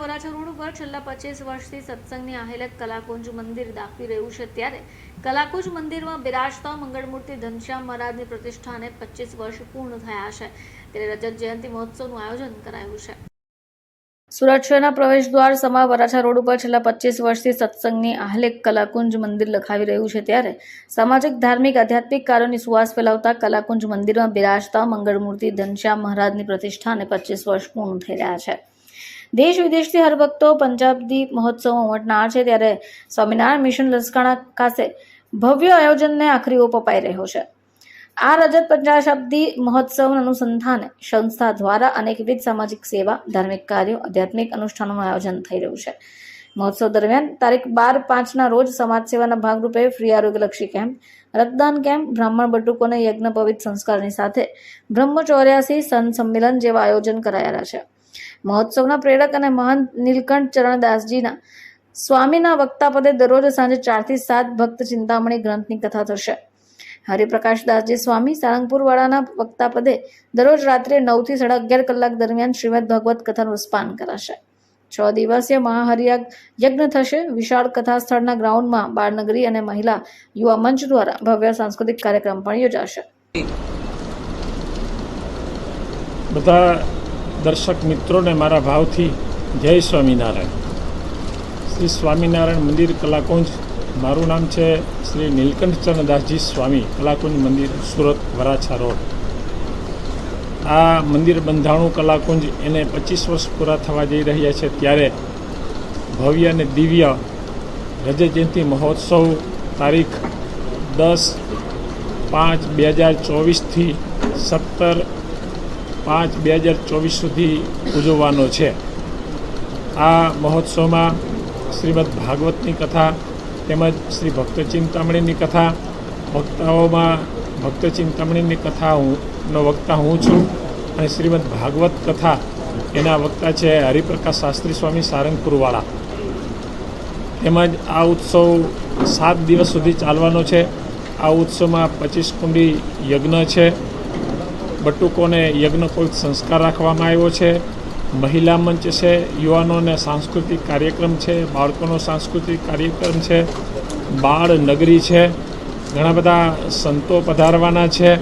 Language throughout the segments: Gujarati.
વરાછા રોડ ઉપર છેલ્લા પચીસ વર્ષથી સત્સંગની આહેલત કલાકુંજ મંદિર દાખવી રહ્યું છે. ત્યારે કલાકુંજ મંદિરમાં બિરાજતા મંગળમૂર્તિ ધનશ્યામ મહારાજની પ્રતિષ્ઠાને પચીસ વર્ષ પૂર્ણ થયા છે. ત્યારે રજત જયંતિ મહોત્સવનું આયોજન કરાયું છે. સુરત શહેરના પ્રવેશ દ્વાર સમા વરાછા રોડ ઉપર છેલ્લા પચીસ વર્ષથી સત્સંગની આહલેક કલાકુંજ મંદિર લખાવી રહ્યું છે. ત્યારે સામાજિક, ધાર્મિક, આધ્યાત્મિક કાર્યોની સુવાસ ફેલાવતા કલાકુંજ મંદિરમાં બિરાજતા મંગળમૂર્તિ ધનશ્યામ મહારાજની પ્રતિષ્ઠાને પચીસ વર્ષ પૂર્ણ થઈ રહ્યા છે. દેશ વિદેશથી હરભક્તો પંજાબી મહોત્સવમાં ઉમટનાર છે ત્યારે સ્વામિનારાયણ મિશન લસકાણા ખાતે ભવ્ય આયોજનને આખરી ઓપ અપાઈ રહ્યો છે. આ રજત પંચાશબ્દી મહોત્સવ અનુસંધાને સંસ્થા દ્વારા અનેકવિધ સામાજિક સેવા, ધાર્મિક કાર્યો, આધ્યાત્મિક અનુષ્ઠાનોનું આયોજન થઈ રહ્યું છે. મહોત્સવ દરમિયાન તારીખ બાર પાંચના રોજ સમાજ સેવાના ભાગરૂપે ફ્રી આરોગ્યલક્ષી કેમ્પ, રક્તદાન કેમ્પ, બ્રાહ્મણ બટુકોને યજ્ઞ પવિત્ર સંસ્કારની સાથે બ્રહ્મચૌર્યાસી સંત સંમેલન જેવા આયોજન કરાયેલા છે. મહોત્સવના પ્રેરક અને મહંત નીલકંઠ ચરણદાસજીના સ્વામીના વક્તાપદે દરરોજ સાંજે ચારથી સાત ભક્ત ચિંતામણી ગ્રંથની કથા થશે. હરિપ્રકાશદાસજી સ્વામી સાળંગપુર વાળાના વક્તાપદે દરરોજ રાત્રે નવથી સાડા અગિયાર કલાક દરમિયાન શ્રીમદ ભગવત કથાનું સ્પાન કરાશે. છ દિવસીય મહાહરિયા યજ્ઞ થશે. વિશાળ કથા સ્થળના ગ્રાઉન્ડમાં બાળનગરી અને મહિલા યુવા મંચ દ્વારા ભવ્ય સાંસ્કૃતિક કાર્યક્રમ પણ યોજાશે. બધા દર્શક મિત્રોને મારા ભાવથી જય સ્વામિનારાયણ. શ્રી સ્વામિનારાયણ મંદિર કલાકુંજ, મારું નામ છે શ્રી નીલકંઠચરણદાસજી સ્વામી, કલાકુંજ મંદિર, સુરત, વરાછા રોડ. આ મંદિર બંધાણું કલાકુંજ એને પચીસ વર્ષ પૂરા થવા જઈ રહ્યા છે ત્યારે ભવ્ય અને દિવ્ય રજત જયંતિ મહોત્સવ તારીખ દસ પાંચ બે હજાર ચોવીસથી સત્તર પાંચ બે હજાર ચોવીસ સુધી ઉજવવાનો છે. આ મહોત્સવમાં શ્રીમદ ભાગવતની કથા તેમજ શ્રી ભક્ત ચિંતામણીની કથા, વક્તાઓમાં ભક્ત ચિંતામણીની કથા હું, નો વક્તા હું છું અને શ્રીમદ ભાગવત કથા એના વક્તા છે હરિપ્રકાશ શાસ્ત્રી સ્વામી સારંગપુરવાળા. તેમજ આ ઉત્સવ સાત દિવસ સુધી ચાલવાનો છે. આ ઉત્સવમાં પચીસ કુંડી યજ્ઞ છે. બટુકોને યજ્ઞ સંસ્કાર રાખવામાં આવ્યો છે. મહિલા મંચ છે, યુવાનોને સાંસ્કૃતિક કાર્યક્રમ છે, બાળકોનો સાંસ્કૃતિક કાર્યક્રમ છે, બાળ નગરી છે, ઘણા બધા સંતો પધારવાના છે.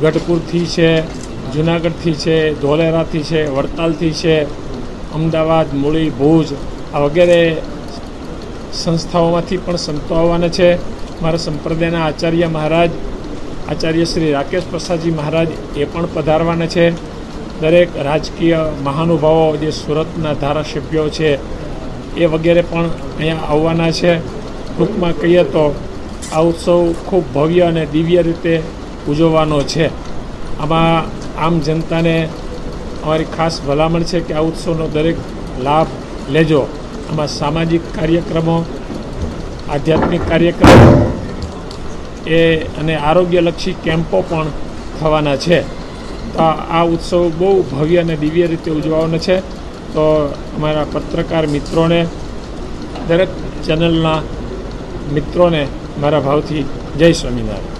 ગઢપુરથી છે, જુનાગઢથી છે, ધોલેરાથી છે, વડતાલથી છે, અમદાવાદ, મૂળી, ભુજ, આ વગેરે સંસ્થાઓમાંથી પણ સંતો આવવાના છે. મારા સંપ્રદાયના આચાર્ય મહારાજ આચાર્ય શ્રી રાકેશ પ્રસાદજી મહારાજ એ પણ પધારવાના છે. દરેક રાજકીય મહાનુભાવો જે સુરતના ધારાસભ્યો છે એ વગેરે પણ અહીંયા આવવાના છે. ટૂંકમાં કહીએ તો આ ઉત્સવ ખૂબ ભવ્ય અને દિવ્ય રીતે ઉજવવાનો છે. આમાં આમ જનતાને અમારી ખાસ ભલામણ છે કે આ ઉત્સવનો દરેક લાભ લેજો. આમાં સામાજિક કાર્યક્રમો, આધ્યાત્મિક કાર્યક્રમો એ અને આરોગ્યલક્ષી કેમ્પો પણ થવાના છે. તો આ ઉત્સવ બહુ ભવ્ય અને દિવ્ય રીતે ઉજવવાનો છે. તો અમારા પત્રકાર મિત્રોને, દરેક ચેનલના મિત્રોને મારા ભાવથી જય સ્વામિનારાયણ.